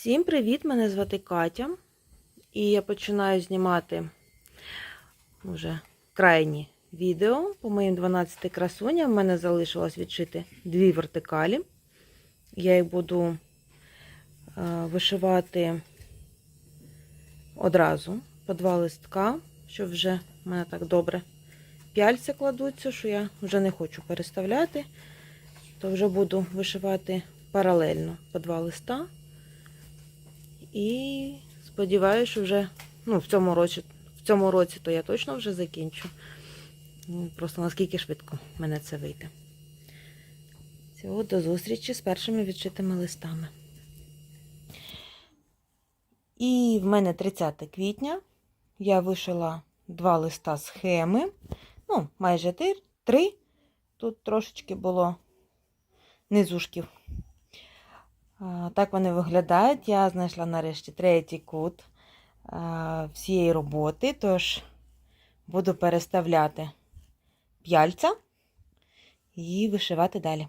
Всім привіт! Мене звати Катя. І я починаю знімати вже крайні відео по моїм 12 красуням. У мене залишилось відшити дві вертикалі. Я їх буду е, вишивати одразу по два листка, щоб вже в мене так добре пяльця кладуться, що я вже не хочу переставляти, то вже буду вишивати паралельно по два листа. І сподіваюся, що вже ну, в цьому році, в цьому році то я точно вже закінчу. Ну, Просто наскільки швидко мене це вийде. Всього до зустрічі з першими відшитими листами. І в мене 30 квітня. Я вишила два листа схеми. Ну, майже три. Тут трошечки було низушків. Так вони виглядають. Я знайшла нарешті третій кут всієї роботи, тож буду переставляти п'яльця і вишивати далі.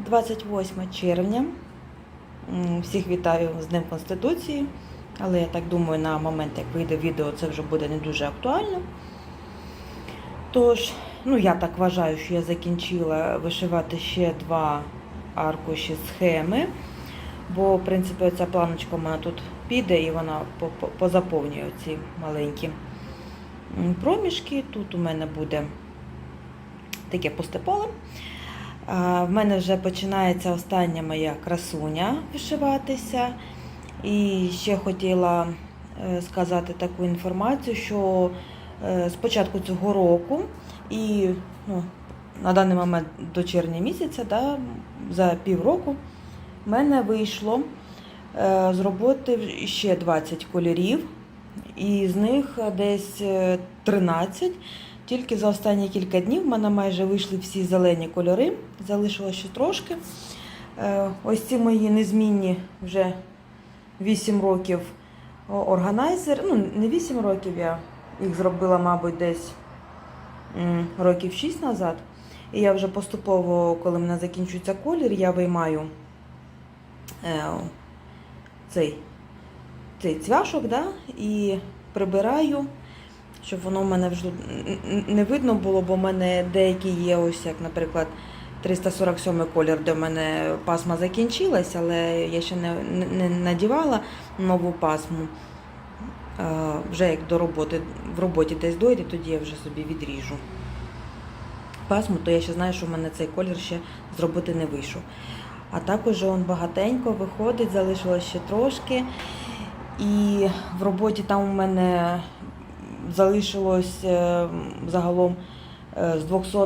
28 червня. Всіх вітаю з Днем Конституції, але я так думаю, на момент, як вийде відео, це вже буде не дуже актуально. Тож, ну я так вважаю, що я закінчила вишивати ще два аркуші схеми, бо, в принципі, ця планочка у мене тут піде і вона по- по- позаповнює ці маленькі проміжки. Тут у мене буде таке пусте поле. В мене вже починається остання моя красуня вишиватися. І ще хотіла е, сказати таку інформацію, що з початку цього року і ну, на даний момент до червня місяця, да, за півроку, в мене вийшло е, з роботи ще 20 кольорів, і з них десь е, 13. Тільки за останні кілька днів в мене майже вийшли всі зелені кольори, залишилося ще трошки. Е, Ось ці мої незмінні вже 8 років органайзер. Ну, не 8 років я їх зробила, мабуть, десь років 6 назад. І я вже поступово, коли в мене закінчується колір, я виймаю е, цей, цей цвяшок да, і прибираю, щоб воно в мене вже не видно було, бо в мене деякі є, ось як, наприклад, 347 колір, де в мене пасма закінчилась, але я ще не, не надівала нову пасму. Вже як до роботи, в роботі десь дойде, тоді я вже собі відріжу пасму, то я ще знаю, що в мене цей колір ще зробити не вийшов. А також он багатенько виходить, залишилось ще трошки. І в роботі там у мене залишилось е, загалом е, з 200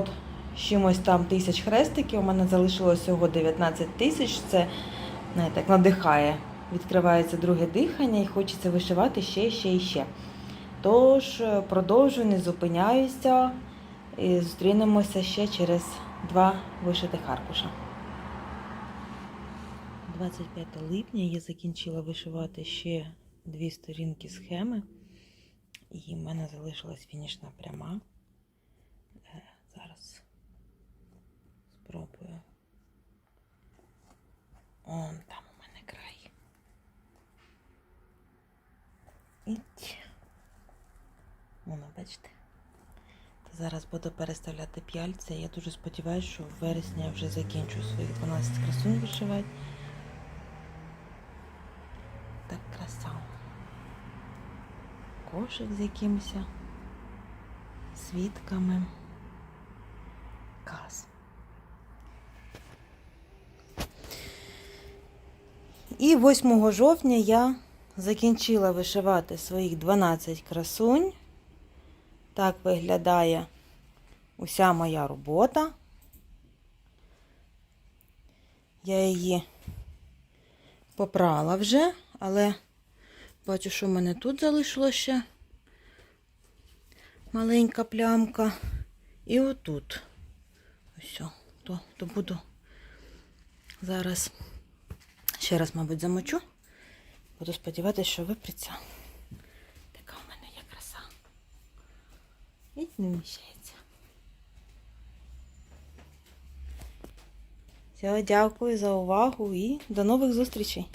чимось там тисяч хрестиків. У мене залишилось всього 19 тисяч. Це так надихає. Відкривається друге дихання і хочеться вишивати ще, ще і ще. Тож е, продовжую, не зупиняюся і зустрінемося ще через два вишитих аркуша. 25 липня я закінчила вишивати ще дві сторінки схеми, і в мене залишилась фінішна пряма. Е, Зараз спробую. Он там у мене край. Іть. Воно, бачите? Зараз буду переставляти п'яльця. Я дуже сподіваюся, що в вересні я вже закінчу свої 12 красунь вишивати. Так краса. Кошик з якимось світками. Каз. І 8 жовтня я закінчила вишивати своїх 12 красунь. Так виглядає уся моя робота. Я її попрала вже, але бачу, що в мене тут залишилося ще маленька плямка. І отут. Ось, то, то буду зараз ще раз, мабуть, замочу. Буду сподіватися, що виприться. Така у мене є краса. І не вміщається. Все, дякую за увагу і до нових зустрічей.